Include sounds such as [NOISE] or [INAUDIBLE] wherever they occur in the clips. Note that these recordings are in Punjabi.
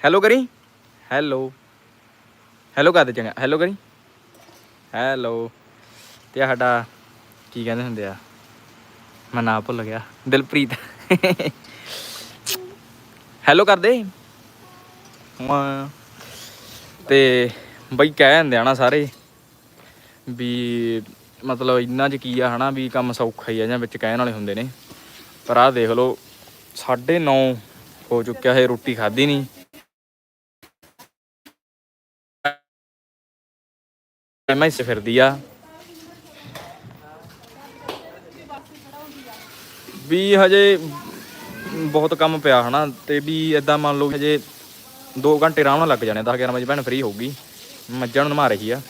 ਹੈਲੋ ਕਰੀ? ਹੈਲੋ ਹੈਲੋ ਕਰ ਦੇ ਚੰਗਾ। ਹੈਲੋ ਕਰੀ? ਹੈਲੋ ਤੇ ਸਾਡਾ ਕੀ ਕਹਿੰਦੇ ਹੁੰਦੇ ਆ? ਮੈਂ ਨਾਂ ਭੁੱਲ ਗਿਆ। ਦਿਲਪ੍ਰੀਤ। ਹੈਲੋ ਕਰ ਦੇ। ਹਾਂ। ਤੇ ਬਈ ਕਹਿ ਜਾਂਦੇ ਆ ਨਾ ਸਾਰੇ ਵੀ ਮਤਲਬ ਇੰਨਾ ਚ ਕੀ ਆ ਹਨਾ ਵੀ ਕੰਮ ਸੌਖਾ ਹੀ ਆ ਜਾਂ ਵਿੱਚ ਕਹਿਣ ਵਾਲੇ ਹੁੰਦੇ ਨੇ। ਪਰ ਆਹ ਦੇਖ ਲਓ 9:30 ਹੋ ਚੁੱਕਿਆ ਹੈ ਰੋਟੀ ਖਾਧੀ ਨਹੀਂ ਮੈਂ ਇਸੇ ਫਿਰਦੀ ਆ ਵੀ ਹਜੇ ਬਹੁਤ ਕੰਮ ਪਿਆ ਹਨਾ, ਤੇ ਵੀ ਇਦਾਂ ਮੰਨ ਲਓ ਹਜੇ 2 ਘੰਟੇ ਆਰਾਮ ਨਾਲ ਲੱਗ ਜਾਣੇ 10 11 ਵਜੇ ਭੈਣ ਫ੍ਰੀ ਹੋਊਗੀ। ਮੱਝਾਂ ਨੂੰ ਨਮਾ ਰਹੀ ਆ।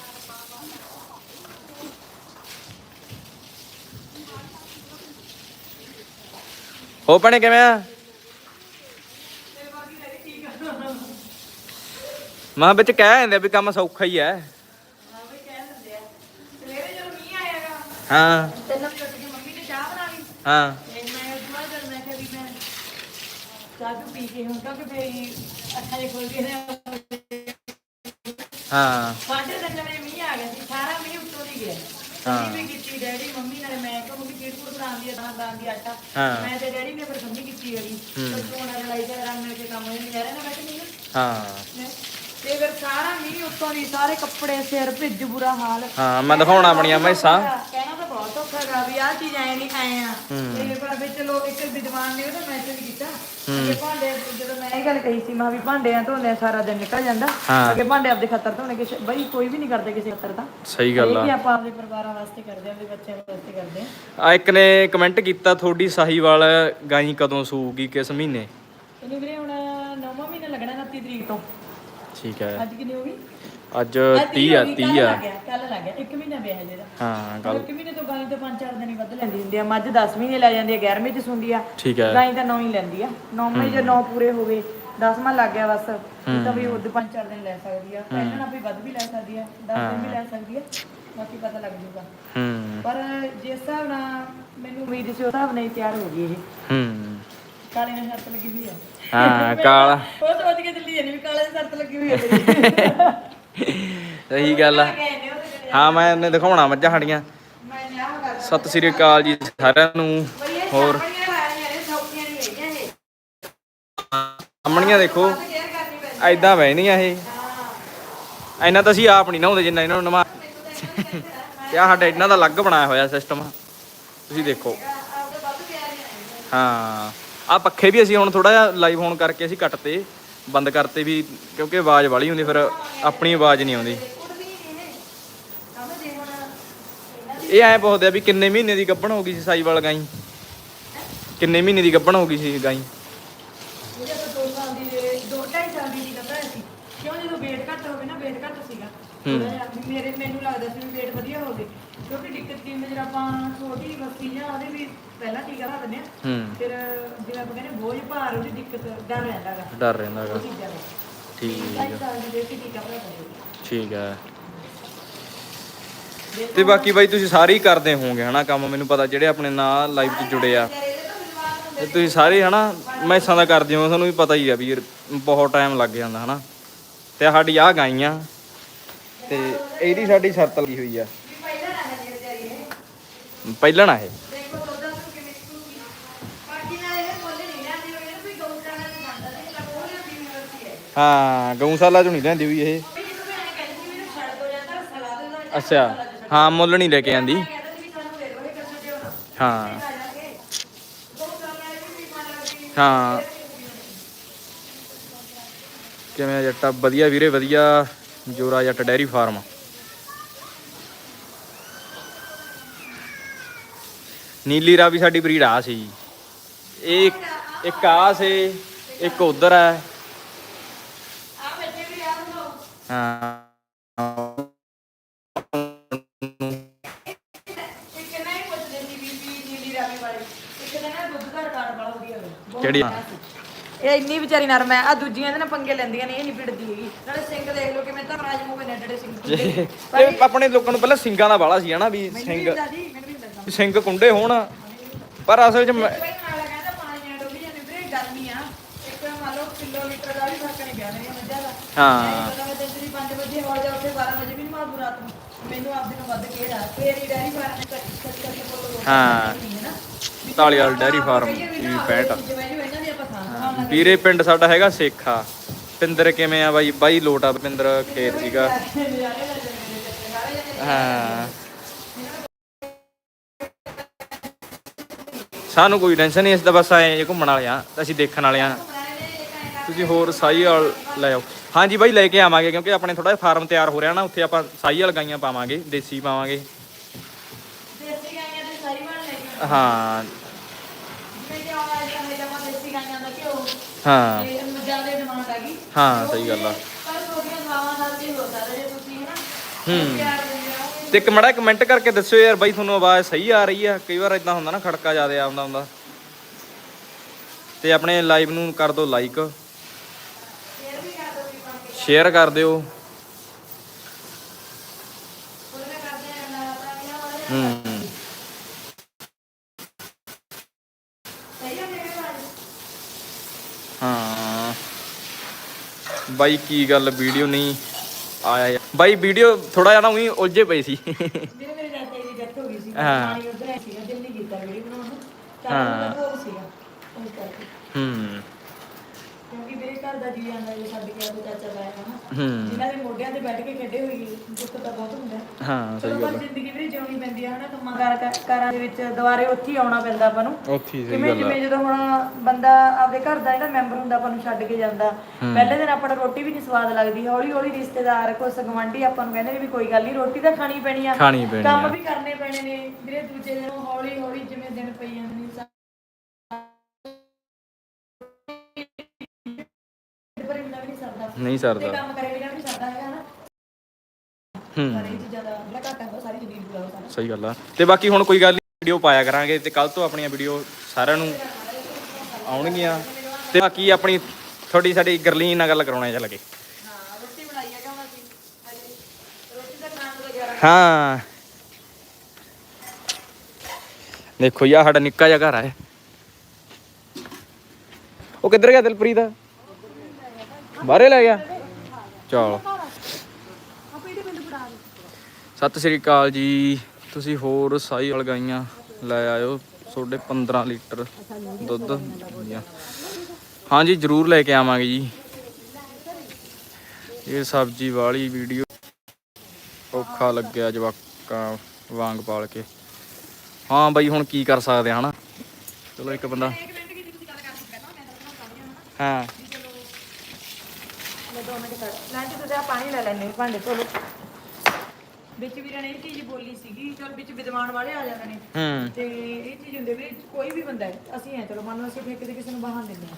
ਹੋ ਭੈਣੇ ਕਿਵੇਂ ਆ? ਮਾਂ ਵਿੱਚ ਕਹਿ ਜਾਂਦੇ ਵੀ ਕੰਮ ਸੌਖਾ ਹੀ ਹੈ ਸਵੇਰੇ ਜਦੋਂ ਮੀਂਹ ਆਏਗਾ ਹਾਂ। ਤੈਨੂੰ ਵੀ ਉੱਠ ਕੇ ਮੰਮੀ ਨੇ ਚਾਹ ਬਣਾ ਲਈ ਹਾਂ। ਤੇ ਮੈਂ ਦੁਆ ਜਦ ਮੈਂ ਕਿਹਾ ਵੀ ਮੈਂ ਚਾਹ ਚੂਹ ਪੀ ਕੇ ਹੁਣ ਕਿਉਂਕਿ ਫੇਰ ਅੱਖਾਂ ਜੇ ਖੁੱਲ ਗਈਆਂ ਨੇ ਹਾਂ। ਸਾਡੇ ਦਿਨ ਮੇਰੇ ਮੀਂਹ ਆ ਗਿਆ ਸੀ ਸਾਰਾ ਮੀਂਹ ਉੱਤੋਂ ਦੀ ਗਿਆ। ਹਾਂ। ਹਾਂ ਵੀ ਕੀਤੀ ਡੈਡੀ ਮੰਮੀ ਨਾਲ ਮੈਂ ਕਿਹਾ ਮੰਮੀ ਕਿਹੜੀ ਕੋਲ ਬਣਾਉਂਦੀ ਆ ਤਾਂ ਬਣਾਉਂਦੀ ਆ ਆਟਾ। ਹਾਂ। ਮੈਂ ਤੇ ਡੈਡੀ ਨੇ ਫਿਰ ਸਮਝੀ ਕੀਤੀ ਹੈਗੀ ਪਰ ਤੂੰ ਨਾਲ ਲੜਾਈ ਦਾ ਰੰਗ ਮਿਲ ਕੇ ਕੰਮ ਹੋ ਨਹੀਂ ਰਿਹਾ ਨਾ ਬੈਠ ਨਹੀਂ ਹਾਂ। ਤੇ ਫਿਰ ਸਾਰਾ ਮੀਂਹ ਉੱਤੋਂ ਦੀ ਸਾਰੇ ਕੱਪੜੇ ਸਿਰ ਭਿੱਜ ਬੁਰਾ ਹਾਲ। ਹਾਂ ਮੈਂ ਦਿਖਾਉਣਾ ਆਪਣੀਆਂ ਮੈਸਾਂ ਵੀ ਆਹ ਚੀਜ਼ ਐ ਨਹੀਂ ਆਏ ਆ। ਤੇ ਪਰ ਵਿੱਚ ਲੋਕ ਇੱਕ ਵਿਦਵਾਨ ਨੇ ਉਹਦਾ ਮੈਸੇਜ ਕੀਤਾ। ਕਿ ਭਾਂਡੇ ਜਦੋਂ ਮੈਂ ਇਹ ਗੱਲ ਕਹੀ ਸੀ ਮੈਂ ਵੀ ਭਾਂਡਿਆਂ ਧੋਂਦੇ ਸਾਰਾ ਦਿਨ ਨਿਕਲ ਜਾਂਦਾ। ਹਾਂ। ਕਿ ਭਾਂਡੇ ਆਪਦੇ ਖਤਰ ਧੋਣੇ ਕਿਸੇ ਬਈ ਕੋਈ ਵੀ ਨਹੀਂ ਕਰਦੇ ਕਿਸੇ ਖਤਰ ਦਾ। ਸਹੀ ਗੱਲ ਇਹ ਆ ਵੀ ਆਪਾਂ ਆਪਦੇ ਪਰਿਵਾਰਾਂ ਵਾਸਤੇ ਕਰਦੇ ਆਂ ਆਪਣੇ ਬੱਚਿਆਂ ਵਾਸਤੇ ਕਰਦੇ ਆਂ। ਆ ਇੱਕ ਨੇ ਕਮੈਂਟ ਕੀਤਾ ਤੁਹਾਡੀ ਸਾਹੀਵਾਲ ਗਾਈ ਕਦੋਂ ਸੂਗੀ ਕਿਸ ਮਹੀਨੇ? ਇਹਨੂੰ ਵੀਰੇ ਹੁਣ ਨੌਵਾਂ ਮਹੀਨਾ ਲੱਗਣਾ 29 ਤਰੀਕ ਤੋਂ। ਠੀਕ ਹੈ। ਅੱਜ ਕਿੰਨੀ ਹੋ ਗਈ? ਅੱਜ 30 ਆ 30 ਆ ਕੱਲ ਲੱਗ ਗਿਆ ਇੱਕ ਮਹੀਨਾ ਪਿਆ ਹਜੇ ਦਾ ਹਾਂ ਗੱਲ ਇੱਕ ਮਹੀਨੇ ਤੋਂ ਗਾਂ ਤੋਂ ਪੰਜ ਚਾਰ ਦਿਨ ਹੀ ਵੱਧ ਲੈਂਦੀ ਹੁੰਦੀ ਆ ਮੱਝ 10 ਮਹੀਨੇ ਲੈ ਜਾਂਦੀ ਆ 11ਵੇਂ ਚ ਸੁੰਦੀ ਆ। ਠੀਕ ਹੈ ਗਾਂ ਤਾਂ 9 ਹੀ ਲੈਂਦੀ ਆ। 9ਵੇਂ ਜੇ 9 ਪੂਰੇ ਹੋ ਗਏ 10ਵਾਂ ਲੱਗ ਗਿਆ ਬਸ। ਇਹ ਤਾਂ ਵੀ ਪੰਜ ਚਾਰ ਦਿਨ ਲੈ ਸਕਦੀ ਆ। ਪਹਿਲਾਂ ਨਾਲ ਵੀ ਵੱਧ ਵੀ ਲੈ ਸਕਦੀ ਆ 10 ਦਿਨ ਵੀ ਲੈ ਸਕਦੀ ਆ ਬਾਕੀ ਪਤਾ ਲੱਗ ਜੂਗਾ। ਹੂੰ। ਪਰ ਜਿਸ ਹਿਸਾਬ ਨਾਲ ਮੈਨੂੰ ਉਮੀਦ ਸੀ ਉਸ ਹਿਸਾਬ ਨਾਲ ਤਿਆਰ ਹੋ ਗਈ ਇਹ। ਹੂੰ। ਕਾਲੇ ਨਾਲ ਸ਼ਰਤ ਲੱਗੀ ਹੋਈ ਆ। ਹਾਂ ਕਾਲਾ। ਉਹ ਸੋਚ ਕੇ ਜਾਂਦੀ ਵੀ ਕਾਲੇ ਨਾਲ ਸ਼ਰਤ ਲੱਗੀ ਹੋਈ ਆ। ਤੇਰੀ [LAUGHS] ਸਹੀ ਗੱਲ ਆ। ਹਾਂ, ਮੈਂ ਇਹਨੇ ਦਿਖਾਉਣਾ ਮੱਝਾਂ ਸਾਡੀਆਂ। ਸਤਿ ਸ੍ਰੀ ਅਕਾਲ ਜੀ ਸਾਰਿਆਂ ਨੂੰ, ਹੋਰ? ਸਾਹਮਣੀਆਂ ਦੇਖੋ ਕੇਅਰ ਕਰਨੀ ਪੈਂਦੀ ਐਦਾਂ ਬਹਿਣੀਆਂ ਇਹ। ਇੰਨਾ ਤਾਂ ਅਸੀਂ ਆਪ ਨਹੀਂ ਨਹਾਉਂਦੇ ਜਿੰਨਾ ਇਹਨਾਂ ਨੂੰ ਨਵਾ ਤੇ ਸਾਡਾ ਇਹਨਾਂ ਦਾ ਅਲੱਗ ਬਣਾਇਆ ਹੋਇਆ ਸਿਸਟਮ ਤੁਸੀਂ ਦੇਖੋ। ਹਾਂ ਆ ਪੱਖੇ ਵੀ ਅਸੀਂ ਹੁਣ ਥੋੜਾ ਜਿਹਾ ਲਾਈਵ ਹੋਣ ਕਰਕੇ ਅਸੀਂ ਕੱਟਤੇ। ਬੰਦ ਕਰਤੇ ਵੀ ਕਿਉਂਕਿ ਆਵਾਜ਼ ਵਾਲੀ ਹੁੰਦੀ, ਫਿਰ ਆਪਣੀ ਆਵਾਜ਼ ਨਹੀਂ ਆਉਂਦੀ। ਇਹ ਸਮਝ ਦੇ ਐ ਪੁੱਛਦੇ ਆ ਵੀ ਕਿੰਨੇ ਮਹੀਨੇ ਦੀ ਗੱਭਣ ਹੋ ਗਈ ਸੀ ਸਾਈਵਾਲ ਗਾਈ? ਕਿੰਨੇ ਮਹੀਨੇ ਦੀ ਗੱਭਣ ਹੋ ਗਈ ਸੀ ਗਾਈ? ਜਿਹੜੇ ਤਾਂ 2 ਸਾਲ ਦੀ 2 2.5 ਸਾਲ ਦੀ ਦੀ ਸੀ। ਕਿਉਂ ਜਦੋਂ weight ਘੱਟ ਹੋਵੇ ਨਾ weight ਘੱਟ ਸੀਗਾ। ਥੋੜ੍ਹਾ ਜਿਹਾ ਵੀ ਮੇਰੇ ਮੈਨੂੰ ਲੱਗਦਾ ਸੀ ਵੀ weight ਵਧੀਆ ਹੋਵੇ। ਕਿਉਂਕਿ ਦਿੱਕਤ ਕੀ ਹੁੰਦੀ ਜਦੋਂ ਆਪਾਂ ਛੋਟੀ ਬੱਚੀ ਜਾਂ ਉਹਦੇ ਵੀ ਪਹਿਲਾਂ ਟੀਕਾ ਲਾ ਦਿੰਦੇ ਆ ਹੂੰ। ਫਿਰ ਜਿਵੇਂ ਆਪਾਂ ਕਹਿੰਦੇ ਬੋਝ ਭਾਰ ਉਹਦੀ ਦਿੱਕਤ ਡਰ ਰਹਿੰਦਾ ਗਾ। ਡਰ ਰਹਿੰਦਾ ਉਹ ਗਾ ਚੀਜ਼ਾਂ ਦਾ। ਠੀਕ ਸਾਲ ਦੀ ਦੇਸੀ ਟੀਕਾ ਭਰਾ ਦਿੰਦੇ ਠੀਕ ਹੈ ਤੇ ਬਾਕੀ ਬਾਈ ਤੁਸੀਂ ਸਾਰੇ ਹੀ ਕਰਦੇ ਹੋਵੋਗੇ ਹਨਾ ਕੰਮ? ਮੈਨੂੰ ਪਤਾ ਜਿਹੜੇ ਆਪਣੇ ਨਾਲ ਲਾਈਵ 'ਚ ਜੁੜੇ ਆ। ਤੇ ਤੁਸੀਂ ਸਾਰੇ ਹਨਾ ਮੈਸਾਂ ਦਾ ਕਰਦੇ ਹੋ ਤੁਹਾਨੂੰ ਵੀ ਪਤਾ ਹੀ ਆ ਵੀ ਯਾਰ ਬਹੁਤ ਟਾਈਮ ਲੱਗ ਜਾਂਦਾ ਹਨਾ। ਤੇ ਸਾਡੀ ਆ ਗਾਈਆਂ। ਤੇ ਇਹਦੀ ਸਾਡੀ ਸ਼ਰਤ ਲੱਗੀ ਹੋਈ ਆ। ਪਹਿਲਾਂ ਨਾ ਇਹ। ਹਾਂ, ਗਊਸ਼ਾਲਾ ਚੋਂ ਨਹੀਂ ਲੈਂਦੀ ਹੋਈ ਇਹ। ਅੱਛਾ, ਹਾਂ, ਮੁੱਲ ਨਹੀਂ ਲੈ ਕੇ ਆਂਦੀ। ਹਾਂ। ਹਾਂ। ਕਿਵੇਂ ਜੱਟਾ? ਵਧੀਆ ਵੀਰੇ ਵਧੀਆ। ਜੋਰਾ ਜੱਟ ਡੈਰੀ ਫਾਰਮ। ਨੀਲੀ ਰਾਵੀ ਸਾਡੀ ਬਰੀਡ ਆ ਸੀ ਇਹ ਇੱਕ ਆ ਸੀ ਇੱਕ ਉਧਰ ਹੈ ਆ। ਬੱਚੇ ਵੀ ਯਾਰ ਨੂੰ ਹਾਂ। ਕਿਹੜੀ? ਇਹ ਇੰਨੀ ਵਿਚਾਰੀ ਨਰਮ ਹੈ ਆ ਦੂਜੀਆਂ ਇਹਦੇ ਨਾਲ ਪੰਗੇ ਲੈਂਦੀਆਂ ਨੇ ਇਹ ਨਹੀਂ ਭਿੜਦੀ ਹੈਗੀ। ਨਾਲੇ ਸਿੰਘ ਦੇਖ ਲਓ ਕਿਵੇਂ ਤਾਂ ਰਾਜ ਮੂੰਹ ਨੇ ਡੜੇ ਸਿੰਘ ਕੁੰਡੇ ਇਹ ਆਪਣੇ ਲੋਕਾਂ ਨੂੰ ਪਹਿਲਾਂ ਸਿੰਘਾਂ ਦਾ ਵਾਲਾ ਸੀ ਹਨਾ ਵੀ ਮੈਨੂੰ ਵੀ ਸਿੰਘ ਹੁੰਦਾ ਜੀ ਮੈਨੂੰ ਵੀ ਹੁੰਦਾ ਵੀ ਸਿੰਘ ਕੁੰਡੇ ਹੋਣ। ਪਰ ਅਸਲ 'ਚ ਮੈਂ- ਕੋਈ ਨਾਲ ਕਹਿੰਦਾ ਪਾਣੀ ਨਾਲ ਡੋਲੀ ਜਾਂਦੀ ਵੀਰੇ ਗਰਮੀ ਆ। ਇੱਕ ਮੰਨ ਲਓ ਕਿਲੋ ਲੀਟਰ ਦਾ ਵੀ ਫ਼ਰਕ ਨਹੀਂ ਪਿਆ ਮੇਰੀਆਂ ਮੱਝਾਂ ਦਾ। ਹਾਂ। ਪਤਾ ਮੈਂ ਤੇਰੀ 5 ਵਜੇ ਹੋ ਜਾ ਉੱਥੇ 12 ਵਜੇ ਵੀ ਨਹੀਂ ਮਾਰੂ ਰਾਤ ਨੂੰ। ਮੈਨੂੰ ਆਪਦੇ ਨੂੰ ਵੱਧ ਕਿਹੜਾ ਫੇਰ ਹੀ ਡੈਰੀ ਫਾਰਮ ਨੇ ਕੱਟ ਕੱਟ ਕੱਟ ਬੋਲੋ ਹਾਂ। ਤਾਲੀ ਵਾਲੀ ਡੈਰੀ ਫਾਰਮ ਦੀ 65 ਜਿਵੇਂ ਜਿਵੇਂ ਇਹਨਾਂ ਦੀ ਆਪਾਂ ਥਾਂ ਵੀਰੇ ਪਿੰਡ ਸਾਡਾ ਹੈਗਾ ਸੇਖਾ। ਪਿੰਦਰ ਕਿਵੇਂ ਆ ਬਾਈ? ਬਾਈ ਲੋਟਾ ਪਿੰਦਰ ਖੇਤ ਸੀਗਾ। ਹਾਂ। ਸਾਨੂੰ ਕੋਈ ਟੈਨਸ਼ਨ ਨਹੀਂ ਇਸ ਦਾ ਬਸ ਆਏ ਜੇ ਘੁੰਮਣ ਵਾਲੇ ਆ ਅਸੀਂ ਦੇਖਣ ਵਾਲੇ ਆ। ਤੁਸੀਂ ਹੋਰ ਸਾਈ ਵਾਲ ਲੈ ਆਓ। ਹਾਂਜੀ ਬਾਈ ਲੈ ਕੇ ਆਵਾਂਗੇ ਕਿਉਂਕਿ ਆਪਣੇ ਥੋੜਾ ਜਿਹਾ ਫਾਰਮ ਤਿਆਰ ਹੋ ਰਿਹਾ ਨਾ ਉੱਥੇ ਆਪਾਂ ਸਾਈ ਵਾਲ ਗਾਈਆਂ ਪਾਵਾਂਗੇ ਦੇਸੀ ਪਾਵਾਂਗੇ। ਹਾਂ ਜਿਵੇਂ ਕਿ ਆਉਣਾ ਹੈ ਤਾਂ ਆਪਾਂ ਦੇਸੀ ਗਾਈਆਂ ਦਾ ਘਿਓ ਹਾਂ। ਇਹ ਜ਼ਿਆਦਾ ਡਿਮਾਂਡ ਆ ਗਈ ਹਾਂ ਸਹੀ ਗੱਲ ਆ। ਪਰ ਛੋਟੀਆਂ ਗਾਵਾਂ ਨਾਲ ਵੀ ਹੋ ਸਕਦਾ ਜੇ ਤੁਸੀਂ ਹਨਾ। ਹੂੰ। ਪਿਆਰ ਦਿੰਦੇ ਰਹੋਗੇ ਤੇ ਇੱਕ ਮੜਾ ਕਮੈਂਟ ਕਰਕੇ ਦੱਸਿਓ ਯਾਰ ਬਾਈ ਤੁਹਾਨੂੰ ਆਵਾਜ਼ ਸਹੀ ਆ ਰਹੀ ਆ। ਕਈ ਵਾਰ ਇਦਾਂ ਹੁੰਦਾ ਨਾ ਖੜਕਾ ਜ਼ਿਆਦਾ ਆਉਂਦਾ ਹੁੰਦਾ। ਤੇ ਆਪਣੇ ਲਾਈਵ ਨੂੰ ਕਰ ਦਿਓ ਲਾਈਕ ਫੇਰ ਵੀ ਕਰ ਦੋ ਵੀ ਬਣ ਕੇ। ਸ਼ੇਅਰ ਕਰ ਦਿਓ। ਉਹਨੇ ਕਰਦੇ ਆ ਨਾ ਤਾਂ ਕਿਹਾ ਵਾਲੇ ਹੂੰ ਸਹੀ ਆ ਮੇਰੇ ਬਾਰੇ ਹਾਂ ਬਾਈ ਕੀ ਗੱਲ ਵੀਡੀਓ ਨਹੀਂ ਆਇਆ ਯਾਰ। ਬਾਈ ਵੀਡੀਓ ਥੋੜਾ ਜਿਹਾ ਨਾ ਉਹੀ ਉਲਝੇ ਪਈ ਸੀ ਮੇਰੇ ਮੇਰੇ ਦਾਤੇ ਦੀ ਡੈਥ ਹੋ ਗਈ ਸੀ ਹਾਂ। ਪਾਣੀ ਉਧਰ ਆਇਆ ਸੀਗਾ ਦਿਲ ਨਹੀਂ ਕੀਤਾ ਵੀਡੀਓ ਬਣਾਉਣ ਨੂੰ ਤਾਂ ਹਾਂ। ਉਹ ਭੋਗ ਸੀਗਾ ਉਸ ਕਰਕੇ ਹੂੰ ਘਰ ਦਾ ਜੀ ਆਂਦਾ ਜੇ ਛੱਡ ਕੇ ਆਦੋ ਚਾਚਾ ਲਾਇਆ ਹਨਾ ਹੂੰ। ਜਿਨ੍ਹਾਂ ਦੇ ਮੋਢਿਆਂ ਤੇ ਬੈਠ ਕੇ ਖੇਡੇ ਹੋਈ ਦੁੱਖ ਤਾਂ ਬਹੁਤ ਹੁੰਦਾ ਹੈ। ਹਾਂ ਚਲੋ ਸਹੀ ਪਰ ਗੱਲ ਜ਼ਿੰਦਗੀ ਵੀ ਜਿਉਣੀ ਪੈਂਦੀ ਹੈ ਹਨਾ ਕੰਮਾਂ ਕਾਰ ਕਾਰਾਂ ਦੇ ਵਿੱਚ ਦੁਬਾਰੇ ਉੱਥੇ ਹੀ ਆਉਣਾ ਪੈਂਦਾ ਆਪਾਂ ਨੂੰ। ਉੱਥੀ ਸਹੀ ਕਿਵੇਂ ਗੱਲ ਆ। ਜਿਵੇਂ ਜਦੋਂ ਹੁਣ ਬੰਦਾ ਆਪਦੇ ਘਰ ਦਾ ਜਿਹੜਾ ਮੈਂਬਰ ਹੁੰਦਾ ਆਪਾਂ ਨੂੰ ਛੱਡ ਕੇ ਜਾਂਦਾ ਪਹਿਲੇ ਦਿਨ ਆਪਾਂ ਨੂੰ ਰੋਟੀ ਵੀ ਨਹੀਂ ਸਵਾਦ ਲੱਗਦੀ ਹੌਲੀ ਹੌਲੀ ਰਿਸ਼ਤੇਦਾਰ ਕੋਈ ਸਗਵੰਡੀ ਆਪਾਂ ਨੂੰ ਕਹਿੰਦੇ ਨੇ ਵੀ ਕੋਈ ਗੱਲ ਨਹੀਂ ਰੋਟੀ ਤਾਂ ਖਾਣੀ ਪੈਣੀ ਆ ਖਾਣੀ ਪੈਣੀ ਕੰਮ ਆ। ਵੀ ਕਰਨੇ ਪੈਣੇ ਨੇ ਵੀਰੇ ਦੂਜੇ ਦਿਨ ਹੌਲੀ ਹੌਲੀ ਜਿਵੇਂ ਦਿਨ ਪਈ ਜਾਂਦੇ ਨੇ ਨਹੀਂ ਸਰਦਾ। ਨਹੀਂ ਤੇ ਸਰਦਾ ਕੰਮ ਕਰੇ ਬਿਨਾਂ ਵੀ ਸਰਦਾ ਹੈਗਾ ਨਾ ਹੂੰ। ਇਹ ਚੀਜ਼ਾਂ ਦਾ ਜਿਹੜਾ ਘਾਟਾ ਹੁੰਦਾ ਸਾਰੀ ਜ਼ਿੰਦਗੀ ਸਾਰਾ ਸਹੀ ਗੱਲ ਆ। ਤੇ ਬਾਕੀ ਹੁਣ ਕੋਈ ਗੱਲ ਨਹੀਂ ਵੀਡੀਓ ਪਾਇਆ ਕਰਾਂਗੇ ਤੇ ਕੱਲ ਤੋਂ ਆਪਣੀਆਂ ਵੀਡੀਓ ਸਾਰਿਆਂ ਨੂੰ ਆਉਣਗੀਆਂ। ਤੇ ਬਾਕੀ ਆਪਣੀ ਥੋੜੀ ਸਾਡੀ ਗਰਲੀਨ ਨਾਲ ਗੱਲ ਕਰਾਉਣੇ ਚੱਲ ਗਏ ਹਾਂ ਰੋਟੀ ਬਣਾਈ ਹੈਗਾ ਹੁਣ ਅਸੀਂ ਹਜੇ ਰੋਟੀ ਦਾ ਖਾਣ ਦਾ ਗਿਆਰਾਂ ਹਾਂ। ਦੇਖੋ ਯਾ ਸਾਡਾ ਨਿੱਕਾ ਜਿਹਾ ਘਰ ਆ ਇਹ। ਉਹ ਕਿੱਧਰ ਗਿਆ ਦਿਲਪ੍ਰੀਤ? ਬਾਹਰੇ ਲੈ ਗਿਆ। ਚਲ। ਸਤਿ ਸ੍ਰੀ ਅਕਾਲ ਜੀ। ਤੁਸੀਂ ਹੋਰ ਸਾਈ ਵਾਲ ਗਾਈਆਂ ਲੈ ਆਇਓ। ਤੁਹਾਡੇ 15 ਲੀਟਰ ਦੁੱਧ ਹਾਂਜੀ, ਜਰੂਰ ਲੈ ਕੇ ਆਵਾਂਗੇ ਜੀ। ਇਹ ਸਬਜ਼ੀ ਵਾਲੀ ਵੀਡੀਓ। ਔਖਾ ਲੱਗਿਆ ਜਵਾਕਾਂ ਵਾਂਗ ਪਾਲ ਕੇ। ਹਾਂ ਬਾਈ, ਹੁਣ ਕੀ ਕਰ ਸਕਦੇ ਹਾਂ ਹਨਾ? ਚਲੋ ਇੱਕ ਬੰਦਾ। ਹਾਂ। ਮਿੰਟ ਕਰ। ਲੰਚ ਤੁਸੀਂ ਆ ਪਾਣੀ ਲੈ ਲੈਣੇ ਭਾਂਡੇ ਧੋ ਲਓ। ਵਿੱਚ ਵੀਰਾਂ ਨੇ ਇਹ ਚੀਜ਼ ਬੋਲੀ ਸੀਗੀ ਚਲ ਵਿੱਚ ਵਿਦਵਾਨ ਵਾਲੇ ਆ ਜਾਂਦੇ ਨੇ। ਹੂੰ। ਤੇ ਇਹ ਚੀਜ਼ ਹੁੰਦੀ ਵੀ ਕੋਈ ਵੀ ਬੰਦਾ ਹੈ ਅਸੀਂ ਹੈ ਚਲੋ ਮੰਨ ਲਓ ਅਸੀਂ ਠੇਕੇ ਤੇ ਕਿਸੇ ਨੂੰ ਵਾਹਨ ਦਿੰਦੇ ਹਾਂ।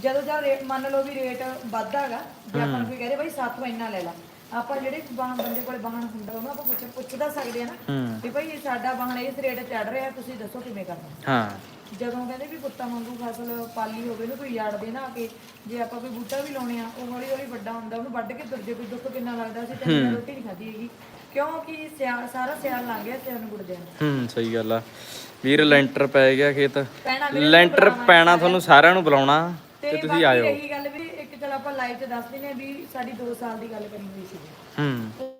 ਜਦੋਂ ਜਦ ਰੇਟ ਮੰਨ ਲਓ ਵੀ ਰੇਟ ਵੱਧਦਾ ਹੈਗਾ ਜੇ ਆਪਾਂ ਨੂੰ ਕੋਈ ਕਹਦੇ ਬਾਈ ਸਾਥੋਂ ਇੰਨਾ ਲੈ ਲਾ। ਆਪਾਂ ਜਿਹੜੇ ਵਾਹਨ ਬੰਦੇ ਕੋਲੇ ਵਾਹਨ ਹੁੰਦਾ ਉਹਨੂੰ ਆਪਾਂ ਪੁੱਛ ਪੁੱਛ ਤਾਂ ਸਕਦੇ ਆ ਨਾ। ਵੀ ਭਾਈ ਇਹ ਸਾਡਾ ਵਾਹਨ ਇਸ ਰੇਟ ਚੜ ਰਿਹਾ ਤੁਸੀਂ ਦੱਸੋ ਕਿਵੇਂ ਕਰਨਾ। ਹਾਂ। ਜਦੋਂ ਕਹਿੰਦੇ ਵੀ ਪੁੱਤਾਂ ਵਾਂਗੂ ਫਸਲ ਪਾਲੀ ਹੋਵੇ ਨੂੰ ਕੋਈ ਯਾੜ ਦੇ ਨਾ ਕੇ ਜੇ ਆਪਾਂ ਕੋਈ ਬੂਟਾ ਵੀ ਲਾਉਣੇ ਆ ਉਹ ਹੌਲੀ ਹੌਲੀ ਵੱਡਾ ਹੁੰਦਾ ਉਹਨੂੰ ਵੱਢ ਕੇ ਤੁਰ ਜੇ ਕੋਈ ਦੁੱਖ ਕਿੰਨਾ ਲੱਗਦਾ ਸੀ ਤੇ ਰੋਟੀ ਨਹੀਂ ਖਾਧੀ ਹੈਗੀ। ਕਿਉਂਕਿ ਸਿਆਲ ਸਾਰਾ ਸਿਆਲ ਲੰਘ ਗਿਆ ਸਿਆਲ ਨੂੰ ਗੁੜਦੇ ਹੂੰ ਸਹੀ ਗੱਲ ਆ। ਵੀਰ ਲੈਂਟਰ ਪੈ ਗਿਆ ਖੇਤ। ਪੈਣਾ ਲੈਂਟਰ ਪੈਣਾ ਤੁਹਾਨੂੰ ਸਾਰਿਆਂ ਨੂੰ ਬੁਲਾਉਣਾ ਤੇ ਤੁਸੀਂ ਆਇਓ। ਇਹੀ ਗੱਲ ਵੀ ਇੱਕ ਚਲ ਆਪਾਂ ਲਾਈਵ 'ਚ ਦੱਸ ਦਿੰਦੇ ਵੀ ਸਾਡੀ 2 ਸਾਲ ਦੀ ਗੱਲ ਕਰੀ ਹੋਈ ਸੀ। ਹੂੰ।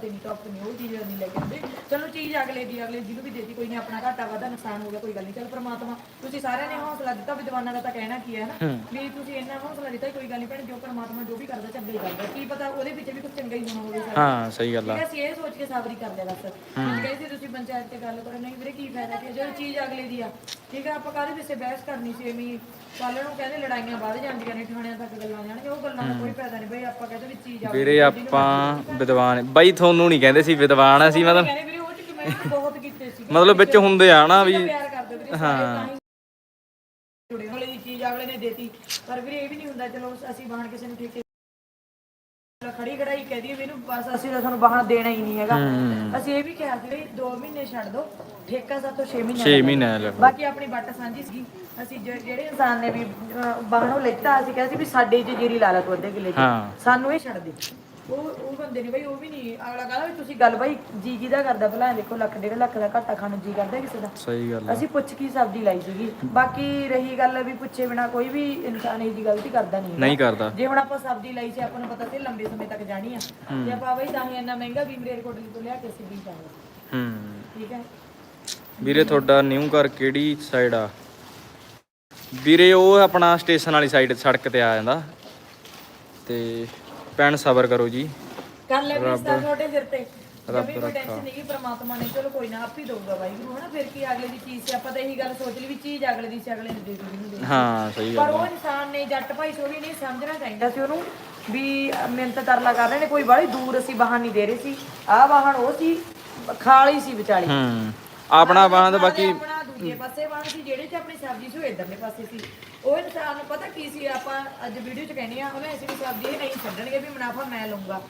ਤੇ ਨਹੀਂ ਟੌਪ ਨਹੀਂ ਉਹ ਚੀਜ਼ ਨਹੀਂ ਲੈ ਕੇ ਆਉਂਦੇ। ਚਲੋ ਚੀਜ਼ ਅਗਲੇ ਦੀ ਅਗਲੇ ਜਿਹਨੂੰ ਵੀ ਦੇਤੀ ਕੋਈ ਨਹੀਂ ਆਪਣਾ ਘਾਟਾ ਵਾਧਾ ਨੁਕਸਾਨ ਹੋ ਗਿਆ ਕੋਈ ਗੱਲ ਨਹੀਂ। ਚਲ ਪ੍ਰਮਾਤਮਾ ਤੁਸੀਂ ਸਾਰਿਆਂ ਨੇ ਹੌਸਲਾ ਦਿੱਤਾ ਵਿਦਵਾਨਾਂ ਦਾ ਤਾਂ ਕਹਿਣਾ ਕੀ ਹੈ ਨਾ ਵੀ ਤੁਸੀਂ ਇੰਨਾ ਹੌਸਲਾ ਦਿੱਤਾ ਕੋਈ ਗੱਲ ਨਹੀਂ ਭੈਣ ਜੋ ਪ੍ਰਮਾਤਮਾ ਜੋ ਵੀ ਕਰਦਾ ਚੰਗਾ ਹੀ ਕਰਦਾ। ਕੀ ਪਤਾ ਉਹਦੇ ਵਿੱਚ ਵੀ ਕੁਝ ਚੰਗਾ ਹੀ ਹੋਣਾ ਹੋਵੇ ਹਾਂ ਸਹੀ ਗੱਲ ਆ। ਅਸੀਂ ਇਹ ਸੋਚ ਕੇ ਸਾਬਰੀ ਕਰ ਲਿਆ ਬਸ। ਹੁਣ ਕਹੇ ਸੀ ਤੁਸੀਂ ਪੰਚਾਇਤ ਤੇ ਗੱਲ ਕਰੋ। ਨਹੀਂ ਵੀਰੇ ਕੀ ਫਾਇਦਾ ਕਿ ਜਦੋਂ ਚੀਜ਼ ਅਗਲੇ ਦੀ ਆ ਠੀਕ ਹੈ ਆਪਾਂ ਕਾਹਦੇ ਪਿੱਛੇ ਬਹਿਸ ਕਰਨੀ ਸੀ ਐਵੇਂ ਕੱਲ ਨੂੰ ਕਹਿੰਦੇ ਲੜਾਈਆਂ ਵੱਧ ਜਾਂਦੀਆਂ ਨੇ ਥਾਣਿਆਂ ਤੱਕ ਗੱਲਾਂ ਜਾਣਗੀਆਂ ਉਹ ਗੱਲਾਂ ਦਾ ਕੋਈ ਫਾਇਦਾ ਨਹੀਂ ਬਈ ਆਪਾਂ ਕਹਿੰਦੇ ਵੀ ਚੀਜ਼ ਆ ਵੀਰੇ ਆਪਾਂ ਵਿਦਵਾਨ ਬਾਈ ਤੁਹਾਨੂੰ ਨਹੀਂ ਕਹਿੰਦੇ ਸੀ ਵਿਦਵਾਨ ਅਸੀਂ ਮਤਲਬ ਕਹਿੰਦੇ ਵੀਰੇ ਉਹ ਚ ਕਮੈਂਟ ਬਹੁਤ ਕੀਤੇ ਸੀ ਮਤਲਬ ਵਿੱਚ ਹੁੰਦੇ ਆ ਨਾ ਵੀ ਪਿਆਰ ਕਰਦੇ ਵੀਰੇ ਹੀ। ਜੁੜੇ ਦੀ ਚੀਜ਼ ਅਗਲੇ ਨੇ ਦੇਤੀ। ਪਰ ਵੀਰੇ ਇਹ ਵੀ ਨਹੀਂ ਹੁੰਦਾ ਚਲੋ ਅਸੀਂ ਬਾਹਣ ਕਿਸੇ ਨੂੰ ਠੇਕੇ ਖੜੀ ਖੜਾਈ ਕਹਿ ਦਈਏ ਵੀ ਇਹਨੂੰ ਬਸ ਅਸੀਂ ਤਾਂ ਤੁਹਾਨੂੰ ਬਾਹਣ ਦੇਣਾ ਹੀ ਨਹੀਂ ਹੈਗਾ। ਅਸੀਂ ਇਹ ਵੀ ਕਿਹਾ ਸੀ ਵੀ 2 ਮਹੀਨੇ ਛੱਡ ਦਿਓ ਠੇਕਾ ਸਾਤੋਂ 6 ਮਹੀਨੇ 6 ਮਹੀਨੇ ਲੈ ਬਾਕੀ ਆਪਣੀ ਵੱਟ ਸਾਂਝੀ ਸੀਗੀ। ਅਸੀਂ ਜ- ਜਿਹੜੇ ਇਨਸਾਨ ਨੇ ਵੀ ਅਹ, ਬਾਹਰੋਂ ਲੈਤਾ ਅਸੀਂ ਕਹਿੰਦੇ ਸੀ ਵੀ ਸਾਡੇ ਚ ਜੀਰੀ ਲਾ ਲਾ ਤੂੰ ਅੱਧੇ ਕਿੱਲੇ ਚ ਸਾਨੂੰ ਇਹ ਛੱਡ ਦੇ। ਉਹ ਉਹ ਬੰਦੇ ਨੇ ਬਈ ਉਹ ਵੀ ਨਹੀਂ ਅਗਲਾ ਕਹਿੰਦਾ ਵੀ ਤੁਸੀਂ ਗੱਲ ਬਈ ਜੀ ਕਿਹਦਾ ਕਰਦਾ ਭਲਾ? ਇਹ ਦੇਖੋ ਲੱਖ ਡੇਢ ਲੱਖ ਦਾ ਘਾਟਾ ਖਾਣ ਨੂੰ ਜੀ ਕਰਦਾ ਕਿਸੇ ਦਾ। ਸਹੀ ਗੱਲ ਆ। ਅਸੀਂ ਪੁੱਛ ਕੀ ਸਬਜ਼ੀ ਲਾਈ ਸੀਗੀ। ਬਾਕੀ ਰਹੀ ਗੱਲ ਵੀ ਪੁੱਛੇ ਬਿਨਾ ਕੋਈ ਵੀ ਇਨਸਾਨ ਇਹ ਜੀ ਗਲਤੀ ਕਰਦਾ ਨਹੀਂ ਨਹੀਂ ਕਰਦਾ। ਜੇ ਹੁਣ ਆਪਾਂ ਸਬਜ਼ੀ ਲਈ ਸੀ ਆਪਾਂ ਨੂੰ ਪਤਾ ਸੀ ਲੰਬੇ ਸਮੇਂ ਤੱਕ ਜਾਣੀ ਆ। ਜੇ ਆਪਾਂ ਬਈ ਤਾਂ ਹੀ ਇੰਨਾ ਮਹਿੰਗਾ ਵੀ ਮੇਰੇ ਕੋਟਲੀ ਤੋਂ ਲਿਆ ਕੇ ਅਸੀਂ ਵੀ ਪਾਵਾਂਗੇ ਹੂੰ। ਠੀਕ ਹੈ? ਵੀਰੇ ਤੁਹਾਡਾ ਨਿਊ ਘਰ ਕਿਹੜੀ ਸਾਈਡ ਆ? ਵੀਰੇ ਉਹ ਆਪਣਾ ਸਟੇਸ਼ਨ ਵਾਲੀ ਸਾਈਡ ਸੜਕ ਤੇ ਆ ਜਾਂਦਾ। ਤੇ ਭੈਣ ਸਬਰ ਕਰੋ ਜੀ। ਕਰ ਲੈ ਵੀ ਛੋਟੇ ਸਿਰ ਤੇ। ਰੱਬ ਕੋਈ ਟੈਨਸ਼ਨ ਨਹੀਂ ਪ੍ਰਮਾਤਮਾ ਨੇ। ਚਲੋ ਕੋਈ ਨਾ ਆਪ ਹੀ ਦਊਗਾ ਵਾਹਿਗੁਰੂ ਹਨਾ? ਫਿਰ ਕੀ ਅਗਲੇ ਦੀ ਚੀਜ਼ ਸੀ ਆਪਾਂ ਤਾਂ ਇਹੀ ਗੱਲ ਸੋਚ ਲਈ ਵੀ ਚੀਜ਼ ਅਗਲੇ ਦੀ ਸੀ ਅਗਲੇ ਨੂੰ ਦੇ ਦੂਗੀ ਹਾਂ ਸਹੀ ਪਰ ਗੱਲ ਉਹ ਇਨਸਾਨ ਨੇ ਜੱਟ ਭਾਈ ਸੋਹੀ ਨਹੀਂ ਸਮਝਣਾ ਚਾਹੀਦਾ ਸੀ ਉਹਨੂੰ ਵੀ ਮਿਹਨਤ ਤਰਲਾ ਕਰ ਰਹੇ ਨੇ। ਕੋਈ ਬਾਹਲੀ ਦੂਰ ਅਸੀਂ ਵਾਹਨ ਨਹੀਂ ਦੇ ਰਹੇ ਸੀ। ਆਹ ਵਾਹਨ ਉਹ ਸੀ ਖਾਲੀ ਸੀ ਵਿਚਾਲੇ। ਹੂੰ। ਆਪਣਾ ਬਾਹਾਂ ਤਾਂ ਬਾਕੀ ਦੂਜੇ ਪਾਸੇ ਵਾਹਨ ਸੀ ਜਿਹੜੇ ਚ ਆਪਣੀ ਸਬਜ਼ੀ ਸੀ ਉਹ ਇਧਰਲੇ ਪਾਸੇ ਸੀ। ਉਹ ਇਨਸਾਨ ਨੂੰ ਪਤਾ ਕੀ ਸੀ ਆਪਾਂ ਅੱਜ ਵੀਡੀਓ ਚ ਕਹਿੰਦੇ ਆ ਉਹਨੇ ਅਸੀਂ ਵੀ ਸਬਜ਼ੀ ਨਹੀਂ ਛੱਡਣਗੇ ਵੀ ਮੁਨਾਫਾ ਮੈਂ ਲਊਂਗਾ।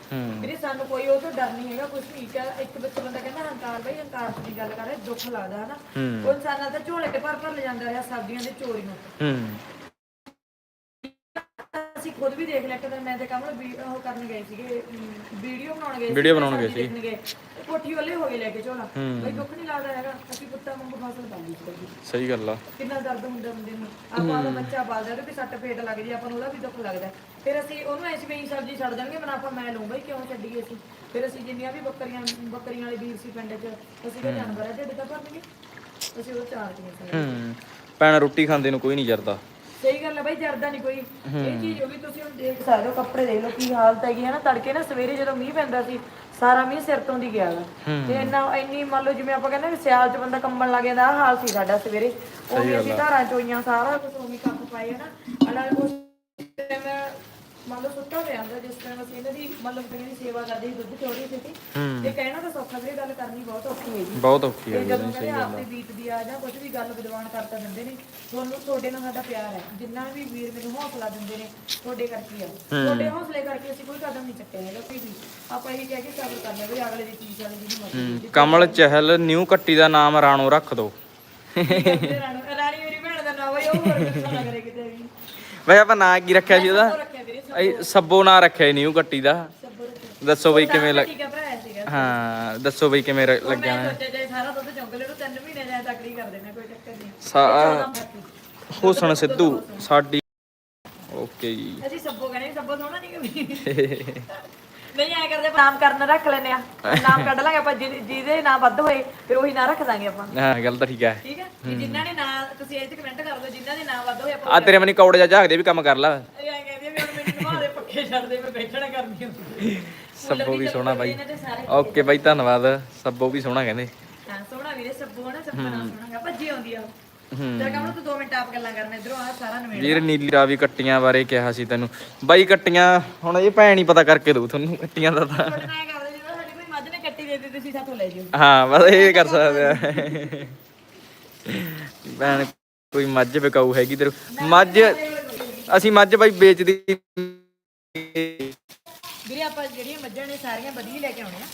ਵੀਰੇ ਸਾਨੂੰ ਕੋਈ ਉਹ ਤੋਂ ਡਰ ਨਹੀਂ ਹੈਗਾ ਕੁਝ ਨਹੀਂ। ਕਿਹਾ ਇੱਕ ਬੱਚਾ ਬੰਦਾ ਕਹਿੰਦਾ ਹੰਕਾਰ ਬਈ ਹੰਕਾਰ ਦੀ ਗੱਲ ਕਰ ਰਿਹਾ ਦੁੱਖ ਲੱਗਦਾ ਹਨਾ। ਉਹ ਇਨਸਾਨਾਂ ਤਾਂ ਝੋਲੇ ਤੇ ਭਰ ਭਰ ਲੈ ਜਾਂਦਾ ਰਿਹਾ ਸਬਜ਼ੀਆਂ ਦੇ ਚੋਰੀ ਨੂੰ। ਖੁਦ ਵੀ ਦੇਖ ਲਿਆ ਕਿ ਮੈਂ ਤੇ ਕਮਲ ਵੀ ਉਹ ਕਰਨ ਗਏ ਸੀਗੇ ਵੀਡੀਓ ਬਣਾਉਣ ਗਏ Video ਬਣਾਉਣ ਗਏ ਗਏ। ਕੋਠੀ ਵੱਲੇ ਹੋ ਗਏ ਲੈ ਕੇ ਝੋਲਾ। ਬਈ ਦੁੱਖ ਨਹੀਂ ਲੱਗਦਾ ਹੈਗਾ ਅਸੀਂ ਪੁੱਤਾਂ ਵਾਂਗੂ ਫਸਲ ਪਾਲੀ ਸੀ ਸਹੀ ਗੱਲ ਆ। ਕਿੰਨਾ ਦਰਦ ਹੁੰਦਾ ਬੰਦੇ ਨੂੰ। ਆਪਾਂ ਉਹਦਾ ਬੱਚਾ ਪਾਲਦਾ ਤੇ ਵੀ ਸੱਟ ਫੇਟ ਲੱਗ ਜੀ ਆਪਾਂ ਨੂੰ ਉਹਦਾ ਵੀ ਦੁੱਖ ਲੱਗਦਾ ਫਿਰ ਅਸੀਂ ਉਹਨੂੰ ਐਸੀ ਵੀ ਸਬਜ਼ੀ ਛੱਡ ਦੇਣਗੇ ਮੁਨਾਫਾ ਮੈਂ ਲਊਂਗਾ ਹੀ ਕਿਉਂ ਛੱਡੀਏ ਅਸੀਂ। ਫਿਰ ਅਸੀਂ ਜਿੰਨੀਆਂ ਵੀ ਬੱਕਰੀਆਂ ਬੱਕਰੀਆਂ ਵਾਲੇ ਵੀਰ ਸੀ ਪਿੰਡ 'ਚ ਅਸੀਂ ਕਿਹਾ ਜਾਨਵਰ ਹੈ ਢਿੱਡ ਤਾਂ ਭਰਨਗੇ ਅਸੀਂ ਉਹ ਚਾਰ ਹੂੰ। ਭੈਣ ਰੋਟੀ ਖਾਂਦੇ ਨੂੰ ਕੋਈ ਨਹੀਂ ਜਰਦਾ। ਸਹੀ ਗੱਲ ਹੈ ਬਾਈ ਜਰਦਾ ਨਹੀਂ ਕੋਈ। ਇਹ ਚੀਜ਼ ਹੋ ਗਈ ਤੁਸੀਂ ਹੁਣ ਦੇਖ ਸਕਦੇ ਹੋ ਕੱਪੜੇ ਦੇਖ ਲਓ ਕੀ ਹਾਲਤ ਹੈਗੀ ਹੈ ਨਾ। ਤੜਕੇ ਨਾ ਸਵੇਰੇ ਜਦੋਂ ਮੀਂਹ ਪੈਂਦਾ ਸੀ ਸਾਰਾ ਮੀਂਹ ਸਿਰ ਤੋਂ ਦੀ ਗਿਆ ਗਾ ਤੇ ਇੰਨਾ ਇੰਨੀ ਮੰਨ ਲਓ ਜਿਵੇਂ ਆਪਾਂ ਕਹਿੰਦੇ ਵੀ ਸਿਆਲ 'ਚ ਬੰਦਾ ਕੰਬਣ ਲੱਗ ਜਾਂਦਾ ਆਹ ਹਾਲ ਸੀ ਸਾਡਾ ਸਵੇਰੇ। ਉਹ ਵੀ ਅਸੀਂ ਧਾਰਾਂ ਚੋਈਆਂ ਸਾਰਾ ਕੁਝ ਉਹ ਵੀ ਕੱਪ ਪਾਏ ਹਨਾ ਅਲਾ ਉਸ ਟਾਈਮ ਮੰਨ ਲਓ ਸੁੱਤਾ ਪਿਆ ਹੁੰਦਾ ਜਿਸ ਟਾਈਮ ਅਸੀਂ ਇਹਨਾਂ ਦੀ ਮਤਲਬ ਕਿ ਦੀ ਸੇਵਾ ਕਰਦੇ ਸੀ ਦੁੱਧ ਚੋਰੀ ਸੀ ਤੇ ਕਹਿਣਾ ਤਾਂ ਸੌਖਾ ਵੀਰੇ ਗੱਲ ਕਰਨੀ ਬਹੁਤ ਔਖੀ ਹੈ ਜੀ ਬਹੁਤ ਔਖੀ ਤੇ ਹੈ ਜਦੋਂ ਕਹਿੰਦੇ ਆਪਦੇ ਬੀਤਦੀ ਆ ਜਾਂ ਕੁਝ ਵੀ ਗੱਲ ਵਿਦਵਾਨ ਕਰਤਾ ਦਿੰਦੇ ਨੇ ਤੁਹਾਨੂੰ ਤੁਹਾਡੇ ਨਾਲ ਸਾਡਾ ਪਿਆਰ ਹੈ। ਜਿੰਨਾ ਵੀ ਵੀਰ ਮੈਨੂੰ ਹੌਸਲਾ ਦਿੰਦੇ ਨੇ ਤੁਹਾਡੇ ਕਰਕੇ ਆ। ਤੁਹਾਡੇ ਹੌਸਲੇ ਕਰਕੇ ਅਸੀਂ ਕੋਈ ਕਦਮ ਨਹੀਂ ਚੱਕਿਆ ਹੈਗਾ ਕੋਈ ਵੀ। ਆਪਾਂ ਇਹ ਕਹਿ ਕੇ ਸਬਰ ਕਰਨਾ ਵੀ ਅਗਲੇ ਦੀ ਚੀਜ਼ ਵਾਲੀ ਜਿਹਨੂੰ ਮਰਜ਼ੀ ਕਮਲ ਚਹਿਲ ਨਿਊ ਕੱਟੀ ਦਾ ਨਾਮ ਰਾਣੋ ਰੱਖ ਦੋ। ਰਾਣੋ। ਮੇਰੀ ਭੈਣ ਦਾ ਨਾਮ ਹੈ ਉਹ ਹੋਰ ਕਿੱਥੋਂ ਨਾ ਕਰੇ ਕਿਤੇ ਵੀ। ਬਈ ਆਪਾਂ ਨਾਂ ਕੀ ਰੱਖਿਆ ਸੀ ਉਹਦਾ? ਇਹ ਸੱਬੋ ਨਾਂ ਰੱਖਿਆ ਨਿਊ ਕੱਟੀ ਦਾ। ਦੱਸੋ ਬਈ ਕਿਵੇਂ ਲੱਗ ਠੀਕ ਹੈ ਭਰਾ ਸੀਗਾ ਹਾਂ ਦੱਸੋ ਬਈ ਕਿਵੇਂ ਰ- ਲੱਗਿਆ ਮੈਂ ਸੋਚਿਆ ਜੇ ਸਾਰਾ ਦੁੱਧ ਚੌਂਕ ਲੈ ਲਓ ਤਿੰਨ ਮਹੀਨੇ ਜਾਏ ਤਕੜੀ ਕਰ ਦੇਣਾ ਕੋਈ ਚੱਕਰ ਨਹੀਂ। ਸਾ ਹੁਸਨ ਸਿੱਧੂ ਸਾਡੀ ਓਕੇ ਜੀ। ਅਸੀਂ ਸੱਬੋ ਕਹਿੰਦੇ ਸੱਬੋ ਸੋਹਣਾ [LAUGHS] ਨਹੀਂ ਆਇਆ ਕਰਦੇ ਨਾਮ ਕਰਨ ਰੱਖ ਲੈਨੇ ਆ ਨਾਮ ਕੱਢ ਲਾਂਗੇ ਆਪਾਂ ਜਿਹਦੇ- ਜਿਹਦੇ ਨਾਂ ਵੱਧ ਹੋਏ ਫਿਰ ਉਹੀ ਨਾਂ ਰੱਖ ਦਾਂਗੇ ਆਪਾਂ। ਹਾਂ ਗੱਲ ਤਾਂ ਠੀਕ ਹੈ ਠੀਕ ਹੈ ਜਿਨ੍ਹਾਂ ਨੇ ਨਾਂ ਤੁਸੀਂ ਇਹ ਚ ਕਮੈਂਟ ਕਰ ਦਿਓ ਜਿਨ੍ਹਾਂ ਦੇ ਨਾਂ ਵੱਧ ਹੋਏ ਆਪਾਂ ਆ ਤੇਰੇ ਮਨੀ ਕੌੜੇ ਜਾ ਝਾਕਦੇ ਵੀ ਕੰਮ ਕਰ ਲਾ। ਇਹ ਐਂ ਕਹਿੰਦੇ ਨਵਾ ਦੇ ਪੱਖੇ ਦੇ ਮੈਂ ਬੈਠਣਾ ਕਰਨੀ ਹੁੰਦੀ। ਸੱਬੋ ਵੀ ਸੋਹਣਾ ਬਾਈ। ਦੇ ਓਕੇ ਬਾਈ ਧੰਨਵਾਦ। ਸੱਬੋ ਵੀ ਸੋਹਣਾ ਕਹਿੰਦੇ। ਹਾਂ ਸੋਹਣਾ ਵੀਰੇ ਸੱਬੋ ਨਾ ਸੱਬੋ ਨਾਲ ਸੋਹਣਾ ਗਾ। ਭੱਜੀ ਆਉਂਦੀ ਆ ਤੇਰਾ ਕੰਮ ਤੂੰ 2 ਮਿੰਟ ਆਪ ਗੱਲਾਂ ਕਰ ਮੈਂ ਇਧਰੋਂ ਆ ਸਾਰਾ ਨਵੇੜ ਵੀਰ ਨੀਲੀ ਰਾਵੀ ਕੱਟੀਆਂ ਬਾਰੇ ਕਿਹਾ ਸੀ ਤੈਨੂੰ। ਬਾਈ ਕੱਟੀਆਂ ਹੁਣ ਇਹ ਭੈਣ ਹੀ ਪਤਾ ਕਰਕੇ ਦਊ ਤੁਹਾਨੂੰ ਕੱਟੀਆਂ ਦਾ ਤਾਂ। ਤੁਹਾਡੇ ਨਾਲ ਇਹ ਕਰਦੇ ਜਦੋਂ ਸਾਡੀ ਕੋਈ ਮੱਝ ਨੇ ਕੱਟੀ ਦੇ ਦਿੱਤੀ ਤੁਸੀਂ ਸਾਥੋਂ ਲੈ ਜਿਓ। ਹਾਂ ਬਸ ਇਹ ਕਰ ਸਕਦੇ ਆ। ਭੈਣ ਕੋਈ ਮੱਝ ਵਿਕਾਊ ਹੈਗੀ ਤੇਰੇ ਮੱਝ ਅਸੀਂ ਮੱਝ ਬਾਈ ਵੇਚਦੀ ਵੀਰੇ ਆਪਾਂ ਜਿਹੜੀਆਂ ਮੱਝਾਂ ਨੇ ਸਾਰੀਆਂ ਵਧੀਆ ਲੈ ਕੇ ਆਉਣੇ ਆ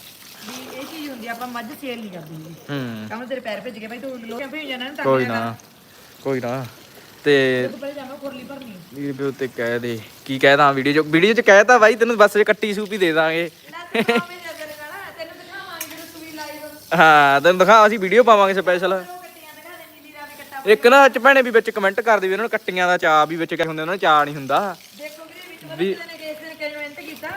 ਵੀ ਇਹ ਚੀਜ਼ ਹੁੰਦੀ ਆ ਆਪਾਂ ਮੱਝ ਸੇਲ ਨਹੀਂ ਕਰਦੇ ਜੀ। ਹੂੰ। ਕੰਮ ਤੇਰੇ ਪੈਰ ਭੇਜ ਕੇ ਭਾਈ ਤੂੰ ਲੋਕਾਂ ਭੇਜ ਜਾਣਾ ਨਾ ਕੋਈ ਨਾ ਕੋਈ ਨਾ। ਤੇ ਤੂੰ ਪਹਿਲੇ ਜਾਣਾ ਖੁਰਲੀ ਭਰਨੀ ਆ। ਵੀਰ ਵੀ ਉੱਤੇ ਕਹਿ ਦੇ। ਕੀ ਕਹਿਦਾ ਵੀਡੀਓ ਚ? ਵੀਡੀਓ ਚ ਕਹਿਤਾ ਬਾਈ ਤੈਨੂੰ ਬਸ ਕੱਟੀ ਸੂਪ ਹੀ ਦੇ ਦਾਂਗੇ। ਨਾ ਤੂੰ ਆਵੇਂ ਜਾ ਕਰੇ ਨਾ ਤੈਨੂੰ ਦਿਖਾਵਾਂਗੇ ਜਦੋਂ ਤੂੰ ਵੀ ਲਾਈਵ ਹਾਂ ਤੈਨੂੰ ਦਿਖਾ ਅਸੀਂ ਵੀਡੀਓ ਪਾਵਾਂਗੇ ਸਪੈਸ਼ਲ ਉਹ ਕੱਟੀਆਂ ਦਿਖਾ ਦੇ ਨੀਲੀ ਰਾਵੀ ਕੱਟਾ ਇੱਕ ਨਾ ਚ ਭੈਣੇ ਵੀ ਵਿੱਚ ਕਮੈਂਟ ਕਰਦੇ ਵੀ ਉਹਨਾਂ ਨੂੰ ਕੱਟੀਆਂ ਦਾ ਚਾਹ ਵੀ ਵਿੱਚ ਕਹੇ ਹੁੰਦੇ ਉਹਨਾਂ ਨੂੰ ਚਾਹ ਨਹੀਂ ਹੁੰਦਾ। ਦੇਖੋ ਵੀਰੇ ਵਿੱਚ ਨੇ ਕਿਸੇ ਮਿਹਨਤ ਕੀਤਾ।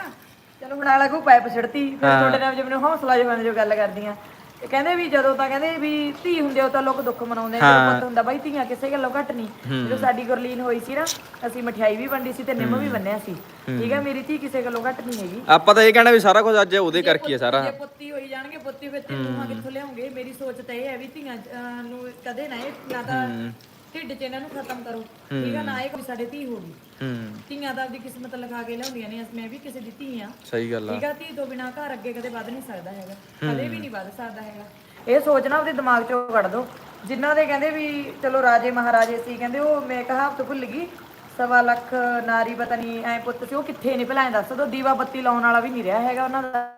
ਚਲੋ ਹੁਣ ਆਲਾ ਕੋ ਪਾਈਪ ਛੜਤੀ ਫਿਰ ਤੁਹਾਡੇ ਨਾਲ ਜੇ ਮੈਨੂੰ ਹੌਸਲਾ ਜਵਾਨ ਜੋ ਗੱਲ ਕਰਦੀਆਂ ਇਹ ਕਹਿੰਦੇ ਵੀ ਜਦੋਂ ਤਾਂ ਕਹਿੰਦੇ ਵੀ ਧੀ ਹੁੰਦੇ ਉਹ ਤਾਂ ਲੋਕ ਦੁੱਖ ਮਨਾਉਂਦੇ ਨੇ ਜਦੋਂ ਪੁੱਤ ਹੁੰਦਾ ਬਾਈ ਧੀਆਂ ਕਿਸੇ ਗੱਲੋਂ ਘੱਟ ਨਹੀਂ। ਜਦੋਂ ਸਾਡੀ ਗੁਰਲੀਨ ਹੋਈ ਸੀ ਨਾ ਅਸੀਂ ਮਠਿਆਈ ਵੀ ਵੰਡੀ ਸੀ ਤੇ ਨਿੰਮ ਵੀ ਬੰਨਿਆ ਸੀ। ਠੀਕ ਹੈ ਮੇਰੀ ਧੀ ਕਿਸੇ ਗੱਲੋਂ ਘੱਟ ਨਹੀਂ ਹੈਗੀ। ਆਪਾਂ ਤਾਂ ਇਹ ਕਹਿਣਾ ਵੀ ਸਾਰਾ ਕੁਝ ਅੱਜ ਉਹਦੇ ਕਰਕੇ ਹੀ ਸਾਰਾ। ਜੇ ਪੁੱਤੀ ਹੋਈ ਜਾਣਗੇ ਪੁੱਤੀ ਫਿਰ ਤੇ ਕਿੱਥੋਂ ਲਿਆਉਂਗੇ ਮੇਰੀ ਸੋਚ ਤਾਂ ਇਹ ਹੈ ਵੀ ਧੀਆਂ ਅਹ, ਨੂੰ ਕਦੇ ਨਾ ਇਹ ਨਾ ਤਾਂ ਢਿੱਡ 'ਚ ਇਹਨਾਂ ਨੂੰ ਖਤਮ ਕਰੋ। ਠੀਕ ਹੈ ਨਾ ਇਹ ਕੋਈ ਸਾਡੇ ਧੀ ਹੋਗੀ ਹੂੰ। ਧੀਆਂ ਦਾ ਆਪਦੀ ਕਿਸਮਤ ਲਿਖਾ ਕੇ ਲਿਆਉਂਦੀਆਂ ਨੇ ਮੈਂ ਵੀ ਕਿਸੇ ਦੀ ਧੀ ਆ। ਸਹੀ ਗੱਲ ਆ। ਠੀਕ ਆ ਧੀ ਤੋਂ ਬਿਨਾ ਘਰ ਅੱਗੇ ਕਦੇ ਵੱਧ ਨਹੀਂ ਸਕਦਾ ਹੈਗਾ। ਕਦੇ ਵੀ ਨਹੀਂ ਵੱਧ ਸਕਦਾ ਹੈਗਾ। ਇਹ ਸੋਚਣਾ ਉਹਦੇ ਦਿਮਾਗ ਚੋਂ ਕੱਢ ਦੋ। ਜਿਨ੍ਹਾਂ ਦੇ ਕਹਿੰਦੇ ਵੀ ਚਲੋ ਰਾਜੇ ਮਹਾਰਾਜੇ ਸੀ ਕਹਿੰਦੇ ਉਹ ਮੈਂ ਕਹਾਵਤ ਭੁੱਲ ਗਈ। ਸਵਾ ਲੱਖ ਨਾਰੀ ਪਤਾ ਨਹੀਂ ਐ ਪੁੱਤ ਸੀ ਉਹ ਕਿੱਥੇ ਨੇ ਭਲਾ ਐਂ ਦੱਸ ਦੋ ਦੀਵਾ ਬੱਤੀ ਲਾਉਣ ਵਾਲਾ ਵੀ ਨਹੀਂ ਰਿਹਾ ਹੈਗਾ ਉਹਨਾਂ ਦਾ।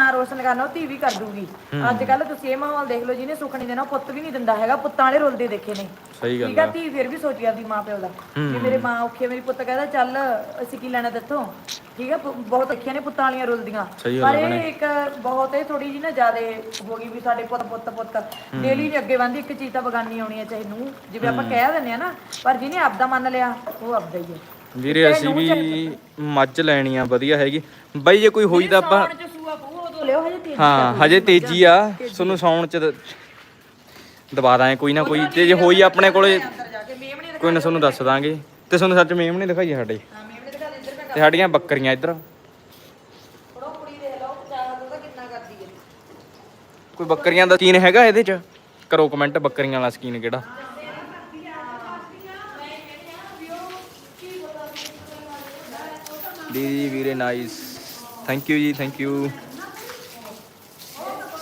ਨਾਂ ਰੋਸ਼ਨ ਕਰਨਾ ਉਹ ਧੀ ਵੀ ਕਰ ਦੂਗੀ। ਅੱਜ ਕੱਲ ਤੁਸੀਂ ਇਹ ਮਾਹੌਲ ਦੇਖ ਲਓ ਜਿਹਨੇ ਸੁੱਖ ਨਹੀਂ ਦੇਣਾ ਉਹ ਪੁੱਤ ਵੀ ਨਹੀਂ ਦਿੰਦਾ ਹੈਗਾ ਪੁੱਤਾਂ ਵਾਲੇ ਰੁਲਦੇ ਦੇਖੇ ਨੇ। ਸਹੀ ਗੱਲ ਠੀਕ ਆ ਧੀ ਫਿਰ ਵੀ ਸੋਚੀ ਆਪਦੀ ਮਾਂ ਪਿਓ ਦਾ। ਕਿ ਮੇਰੇ ਮਾਂ ਔਖੀ ਮੇਰੀ ਪੁੱਤ ਕਹਿੰਦਾ ਚੱਲ ਅਸੀਂ ਕੀ ਲੈਣਾ ਦੱਸੋ ਠੀਕ ਆ ਬ- ਬਹੁਤ ਅੱਖੀਆਂ ਨੇ ਪੁੱਤਾਂ ਵਾਲੀਆਂ ਰੁਲਦੀਆਂ। ਸਹੀ ਪਰ ਇਹ ਇੱਕ ਬਹੁਤ ਇਹ ਥੋੜੀ ਜਿਹੀ ਨਾ ਜ਼ਿਆਦੇ ਹੋ ਗਈ ਵੀ ਸਾਡੇ ਪੁੱਤ ਪੁੱਤ ਪੁੱਤ ਡੇਲੀ ਨਹੀਂ ਅੱਗੇ ਬੰਦੀ ਇੱਕ ਚੀਜ਼ ਤਾਂ ਬਗਾਨੀ ਆਉਣੀ ਹੈ ਚਾਹੇ ਨੂੰ ਜਿਵੇਂ ਆਪਾਂ ਕਹਿ ਦਿੰਦੇ ਆ ਨਾ ਪਰ ਜਿਹਨੇ ਆਪਦਾ ਮੰਨ ਲਿਆ ਉਹ ਆਪਦਾ ਹੀ ਹੈ ਵੀਰੇ ਅਸੀਂ ਵੀ ਮੱਝ ਲੈਣੀ ਆ ਵਧੀਆ ਹੈਗੀ। ਬਾਈ ਜੇ ਕੋਈ ਹੋਈ ਤਾਂ ਆਪਾਂ ਚ ਲਿਓ ਹਜੇ ਤੇਜ਼ ਹਾਂ ਹਜੇ ਤੇਜ਼ੀ ਆ ਤੁਹਾਨੂੰ ਸੌਣ ਚ ਦ- ਦਬਾ ਦਾਂਗੇ ਕੋਈ ਨਾ ਕੋਈ ਤੇ ਜੇ ਹੋਈ ਆਪਣੇ ਕੋਲੇ ਕੋਈ ਨਾ ਤੁਹਾਨੂੰ ਦੱਸ ਦਾਂਗੇ। ਤੇ ਤੁਹਾਨੂੰ ਸੱਚ ਮੇਮ ਨਹੀਂ ਦਿਖਾਈ ਸਾਡੇ। ਤੇ ਸਾਡੀਆਂ ਬੱਕਰੀਆਂ ਇੱਧਰ। ਕੋਈ ਬੱਕਰੀਆਂ ਦਾ ਸਕੀਨ ਹੈਗਾ ਇਹਦੇ ਚ? ਕਰੋ ਕਮੈਂਟ ਬੱਕਰੀਆਂ ਵਾਲਾ ਸਕੀਨ ਕਿਹੜਾ। ਦੀਦੀ ਵੀਰੇ ਨਾਈਸ ਥੈਂਕ ਯੂ ਜੀ ਥੈਂਕ ਯੂ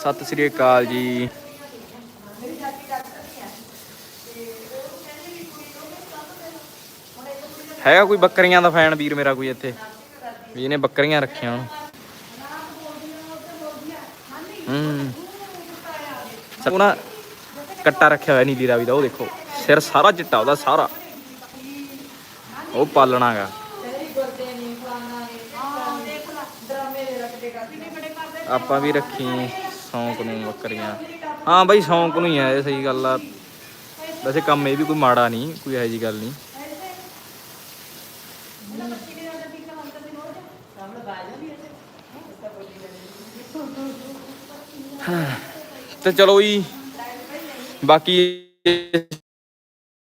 ਸਤਿ ਸ੍ਰੀ ਅਕਾਲ ਜੀ। ਹੈਗਾ ਕੋਈ ਬੱਕਰੀਆਂ ਦਾ ਫੈਨ ਵੀਰ ਮੇਰਾ ਕੋਈ ਇੱਥੇ? ਵੀ ਇਹਨੇ ਬੱਕਰੀਆਂ ਰੱਖੀਆਂ ਹੁਣ ਹੂੰ। ਸਭ ਨਾ ਕੱਟਾ ਰੱਖਿਆ ਹੋਇਆ ਨੀਲੀ ਰਾਵੀ ਦਾ, ਉਹ ਦੇਖੋ। ਸਿਰ ਸਾਰਾ ਚਿੱਟਾ, ਉਹਦਾ ਸਾਰਾ। ਉਹ ਪਾਲਣਾਗਾ। ਤੇਰੀ ਆਪਾਂ ਵੀ ਰੱਖੀ। ਸ਼ੌਂਕ ਨੂੰ ਬੱਕਰੀਆਂ। ਹਾਂ ਬਾਈ, ਸ਼ੌਂਕ ਨੂੰ ਹੀ ਆ, ਇਹ ਸਹੀ ਗੱਲ ਆ। ਵੈਸੇ ਕੰਮ ਇਹ ਵੀ ਕੋਈ ਮਾੜਾ ਨਹੀਂ, ਕੋਈ ਇਹੋ ਜੀ ਗੱਲ ਨਹੀਂ। ਤੇ ਚਲੋ ਜੀ, ਬਾਕੀ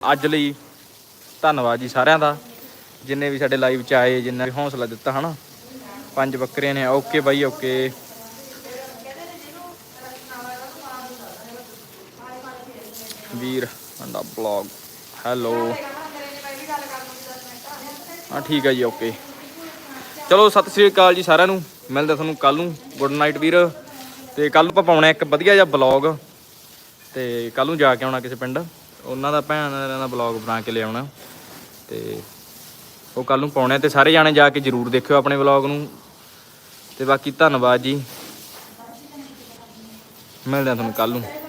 ਅੱਜ ਲਈ ਧੰਨਵਾਦ ਜੀ ਸਾਰਿਆਂ ਦਾ, ਜਿੰਨੇ ਵੀ ਸਾਡੇ ਲਾਈਵ ਚ ਆਏ, ਜਿੰਨਾ ਵੀ ਹੌਸਲਾ ਦਿੱਤਾ, ਹਨਾ। ਪੰਜ ਬੱਕਰੇ ਨੇ, ਓਕੇ ਬਾਈ, ਓਕੇ। ਵੀਰ ਅੰਡਾ ਬਲੌਗ ਹੈਲੋ ਹਾਂ, ਠੀਕ ਹੈ ਜੀ ਓਕੇ ਚਲੋ, ਸਤਿ ਸ੍ਰੀ ਅਕਾਲ ਜੀ ਸਾਰਿਆਂ ਨੂੰ। ਮਿਲਦਾ ਤੁਹਾਨੂੰ ਕੱਲ ਨੂੰ। ਗੁੱਡ ਨਾਈਟ ਵੀਰ। ਤੇ ਕੱਲ ਆਪਾਂ ਪਾਉਣਾ ਇੱਕ ਵਧੀਆ ਜਿਹਾ ਬਲੌਗ ਤੇ ਕੱਲ ਨੂੰ ਜਾ ਕੇ ਆਉਣਾ ਕਿਸੇ ਪਿੰਡ। ਉਹਨਾਂ ਦਾ ਭੈਣ ਦਾ ਬਲੌਗ ਬਣਾ ਕੇ ਲਿਆਉਣਾ। ਤੇ ਉਹ ਕੱਲ ਨੂੰ ਪਾਉਣਾ ਤੇ ਸਾਰੇ ਜਾਣੇ ਜਾ ਕੇ ਜਰੂਰ ਦੇਖਿਓ ਆਪਣੇ ਬਲੌਗ ਨੂੰ। ਤੇ ਬਾਕੀ ਧੰਨਵਾਦ ਜੀ। ਮਿਲਦੇ ਆ ਤੁਹਾਨੂੰ ਕੱਲ ਨੂੰ।